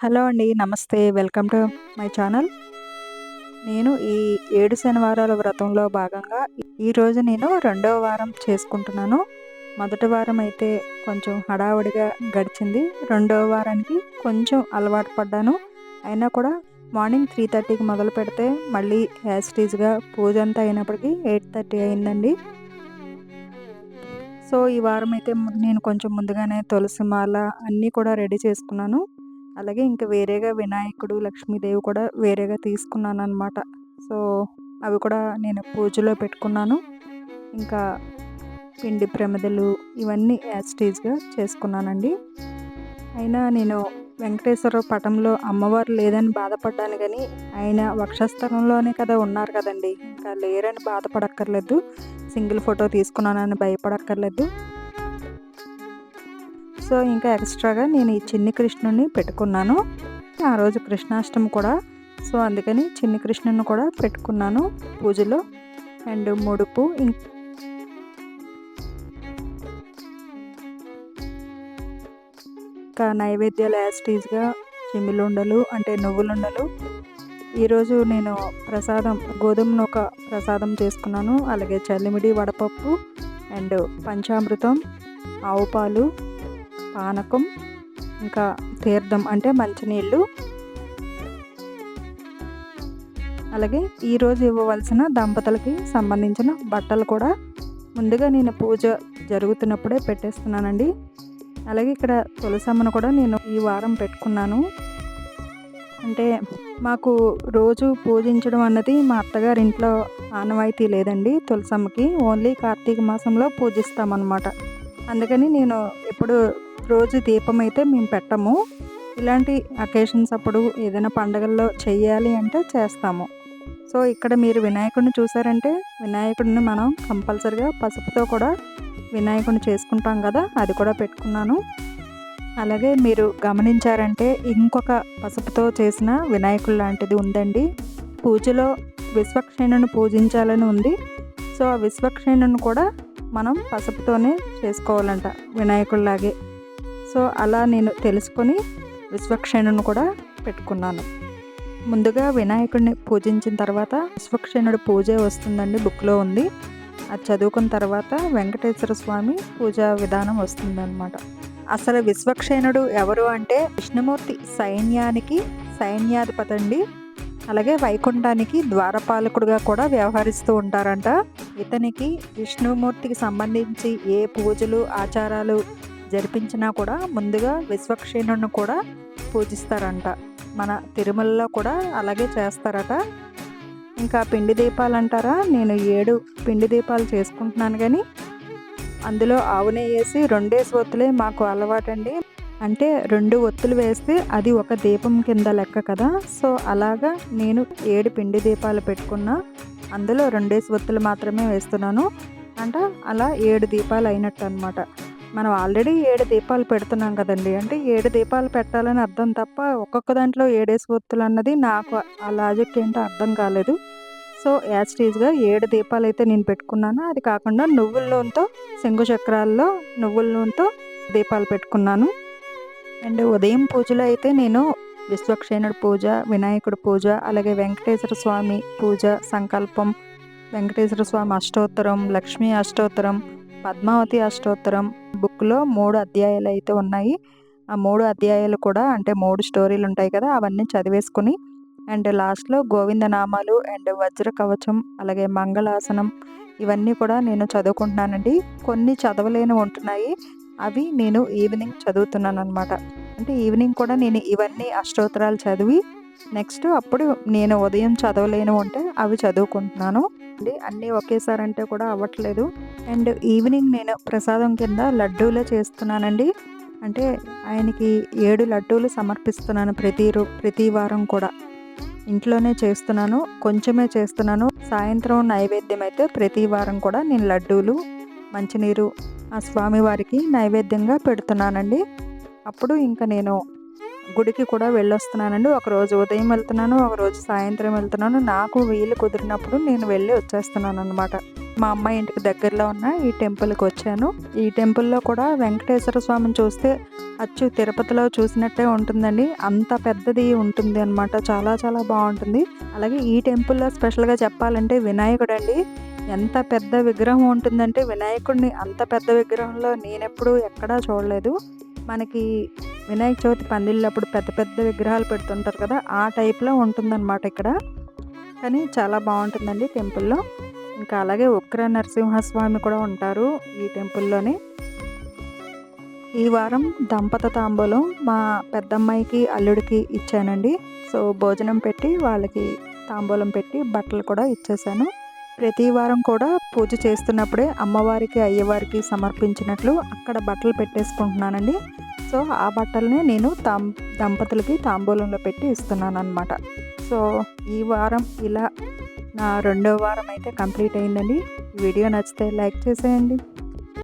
Hello అండి నమస్తే. Welcome to my channel. నేను ఈ ఏడు శనివారాల వ్రతంలో భాగంగా ఈరోజు నేను రెండవ వారం చేసుకుంటున్నాను. మొదటి వారం అయితే కొంచెం హడావుడిగా గడిచింది. రెండవ వారానికి కొంచెం అలవాటు పడ్డాను. అయినా కూడా మార్నింగ్ త్రీ థర్టీకి మొదలు పెడితే మళ్ళీ యాస్టీజ్గా పూజ అంతా అయినప్పటికీ ఎయిట్ థర్టీ అయిందండి. సో ఈ వారం అయితే నేను కొంచెం ముందుగానే తులసి మాల అన్నీ కూడా రెడీ చేసుకున్నాను. అలాగే ఇంకా వేరేగా వినాయకుడు లక్ష్మీదేవి కూడా వేరేగా తీసుకున్నాను అనమాట సో అవి కూడా నేను పూజలో పెట్టుకున్నాను. ఇంకా పిండి ప్రమిదలు ఇవన్నీ యాస్టీజ్గా చేసుకున్నానండి. అయినా నేను వెంకటేశ్వర పటంలో అమ్మవారు లేదని బాధపడ్డాను కానీ ఆయన వక్షస్థలంలోనే కదా ఉన్నారు కదండి. ఇంకా లేరని బాధపడక్కర్లేదు. సింగిల్ ఫోటో తీసుకున్నానని భయపడక్కర్లేదు. సో ఇంకా ఎక్స్ట్రాగా నేను ఈ చిన్ని కృష్ణుని పెట్టుకున్నాను. ఆ రోజు కృష్ణాష్టమి కూడా. సో అందుకని చిన్ని కృష్ణుని కూడా పెట్టుకున్నాను పూజలో. అండ్ ముడుపు ఇంకా నైవేద్యాలు యాస్టీజ్గా చెమిలుండలు అంటే నువ్వులుండలు. ఈరోజు నేను ప్రసాదం గోధుమ నూక ప్రసాదం చేసుకున్నాను. అలాగే చల్లిమిడి వడపప్పు అండ్ పంచామృతం ఆవు పాలు పానకం ఇంకా తీర్థం అంటే మంచినీళ్ళు. అలాగే ఈరోజు ఇవ్వవలసిన దంపతులకి సంబంధించిన బట్టలు కూడా ముందుగా నేను పూజ జరుగుతున్నప్పుడే పెట్టేస్తున్నానండి. అలాగే ఇక్కడ తులసమ్మను కూడా నేను ఈ వారం పెట్టుకున్నాను. అంటే మాకు రోజు పూజించడం అన్నది మా అత్తగారి ఇంట్లో ఆనవాయితీ లేదండి. తులసమ్మకి ఓన్లీ కార్తీక మాసంలో పూజిస్తామన్నమాట. అందుకని నేను ఎప్పుడు రోజు దీపం అయితే మేము పెట్టము. ఇలాంటి అకేషన్స్ అప్పుడు ఏదైనా పండగల్లో చేయాలి అంటే చేస్తాము. సో ఇక్కడ మీరు వినాయకుడిని చూసారంటే వినాయకుడిని మనం కంపల్సరిగా పసుపుతో కూడా వినాయకుడిని చేసుకుంటాం కదా అది కూడా పెట్టుకున్నాను. అలాగే మీరు గమనించారంటే ఇంకొక పసుపుతో చేసిన వినాయకుడు లాంటిది ఉందండి. పూజలో విశ్వక్షేణుని పూజించాలని ఉంది. సో ఆ విశ్వక్షేణుని కూడా మనం పసుపుతోనే చేసుకోవాలంట వినాయకుడిలాగే. సో అలా నేను తెలుసుకొని విశ్వక్షేణుని కూడా పెట్టుకున్నాను. ముందుగా వినాయకుడిని పూజించిన తర్వాత విశ్వక్షేణుడు పూజ వస్తుందండి బుక్లో ఉంది. అది చదువుకున్న తర్వాత వెంకటేశ్వర స్వామి పూజా విధానం వస్తుందన్నమాట. అసలు విశ్వక్షేణుడు ఎవరు అంటే విష్ణుమూర్తి సైన్యానికి సైన్యాధిపతి అండి అలాగే వైకుంఠానికి ద్వారపాలకుడుగా కూడా వ్యవహరిస్తూ ఉంటారంట. ఇతనికి విష్ణుమూర్తికి సంబంధించి ఏ పూజలు ఆచారాలు జరిపించినా కూడా ముందుగా విశ్వక్షేణుడిని కూడా పూజిస్తారంట. మన తిరుమలలో కూడా అలాగే చేస్తారట. ఇంకా పిండి దీపాలు అంటారా నేను ఏడు పిండి దీపాలు చేసుకుంటున్నాను కానీ అందులో ఆవు నెయ్యి వేసి రెండేసి ఒత్తులే మాకు అలవాటండి. అంటే రెండు ఒత్తులు వేస్తే అది ఒక దీపం కింద లెక్క కదా. సో అలాగా నేను ఏడు పిండి దీపాలు పెట్టుకున్నా. అందులో రెండేసి ఒత్తులు మాత్రమే వేస్తున్నాను. అంట అలా ఏడు దీపాలు అయినట్టు అనమాట మనం ఆల్రెడీ ఏడు దీపాలు పెడుతున్నాం కదండి. అంటే ఏడు దీపాలు పెట్టాలని అర్థం తప్ప ఒక్కొక్క దాంట్లో ఏడేసి ఒత్తులు అన్నది నాకు ఆ లాజిక్ ఏంటో అర్థం కాలేదు. సో యాస్టీజ్గా ఏడు దీపాలు అయితే నేను పెట్టుకున్నాను. అది కాకుండా నువ్వుల నూనెతో శంగు చక్రాల్లో నువ్వుల నూనెతో దీపాలు పెట్టుకున్నాను. అండ్ ఉదయం పూజలో అయితే నేను విశ్వక్షేణుడి పూజ వినాయకుడి పూజ అలాగే వెంకటేశ్వర స్వామి పూజ సంకల్పం వెంకటేశ్వర స్వామి అష్టోత్తరం లక్ష్మీ అష్టోత్తరం పద్మావతి అష్టోత్తరం బుక్లో మూడు అధ్యాయాలు అయితే ఉన్నాయి. ఆ మూడు అధ్యాయాలు కూడా అంటే మూడు స్టోరీలు ఉంటాయి కదా అవన్నీ చదివేసుకుని అండ్ లాస్ట్లో గోవిందనామాలు అండ్ వజ్ర కవచం అలాగే మంగళాసనం ఇవన్నీ కూడా నేను చదువుకుంటున్నానండి. కొన్ని చదవలేని ఉంటున్నాయి. అవి నేను ఈవినింగ్ చదువుతున్నాను అనమాట అంటే ఈవినింగ్ కూడా నేను ఇవన్నీ అష్టోత్తరాలు చదివి నెక్స్ట్ అప్పుడు నేను ఉదయం చదవలేని ఉంటే అవి చదువుకుంటున్నాను. అన్నీ ఒకేసారి అంటే కూడా అవ్వట్లేదు. అండ్ ఈవినింగ్ నేను ప్రసాదం కింద లడ్డూలే చేస్తున్నానండి. అంటే ఆయనకి ఏడు లడ్డూలు సమర్పిస్తున్నాను ప్రతి ప్రతి వారం కూడా. ఇంట్లోనే చేస్తున్నాను కొంచెమే చేస్తున్నాను. సాయంత్రం నైవేద్యం అయితే ప్రతి వారం కూడా నేను లడ్డూలు మంచినీరు ఆ స్వామివారికి నైవేద్యంగా పెడుతున్నానండి. అప్పుడు ఇంకా నేను గుడికి కూడా వెళ్ళొస్తున్నానండి. ఒకరోజు ఉదయం వెళ్తున్నాను ఒకరోజు సాయంత్రం వెళ్తున్నాను. నాకు వీలు కుదిరినప్పుడు నేను వెళ్ళి వచ్చేస్తున్నాను అనమాట మా అమ్మాయి ఇంటికి దగ్గరలో ఉన్న ఈ టెంపుల్కి వచ్చాను. ఈ టెంపుల్లో కూడా వెంకటేశ్వర స్వామిని చూస్తే అచ్చు తిరుపతిలో చూసినట్టే ఉంటుందండి. అంత పెద్దది ఉంటుంది అనమాట చాలా చాలా బాగుంటుంది. అలాగే ఈ టెంపుల్లో స్పెషల్గా చెప్పాలంటే వినాయకుడు అండి ఎంత పెద్ద విగ్రహం ఉంటుందంటే వినాయకుడిని అంత పెద్ద విగ్రహంలో నేనెప్పుడు ఎక్కడా చూడలేదు. మనకి వినాయక చవితి పందిళ్ళప్పుడు పెద్ద పెద్ద విగ్రహాలు పెడుతుంటారు కదా ఆ టైప్లో ఉంటుందన్నమాట ఇక్కడ. కానీ చాలా బాగుంటుందండి టెంపుల్లో. ఇంకా అలాగే ఉగ్ర నరసింహస్వామి కూడా ఉంటారు ఈ టెంపుల్లోనే. ఈ వారం దంపత తాంబూలం మా పెద్దమ్మాయికి అల్లుడికి ఇచ్చానండి. సో భోజనం పెట్టి వాళ్ళకి తాంబూలం పెట్టి బట్టలు కూడా ఇచ్చేసాను. ప్రతి వారం కూడా పూజ చేస్తున్నప్పుడే అమ్మవారికి అయ్యవారికి సమర్పించినట్లు అక్కడ బట్టలు పెట్టేసుకుంటున్నానండి. సో ఆ బట్టల్ని నేను తాం దంపతులకి తాంబూలంలో పెట్టి ఇస్తున్నాను అనమాట సో ఈ వారం ఇలా నా రెండో వారం అయితే కంప్లీట్ అయిందండి వీడియో నచ్చితే లైక్ చేసేయండి.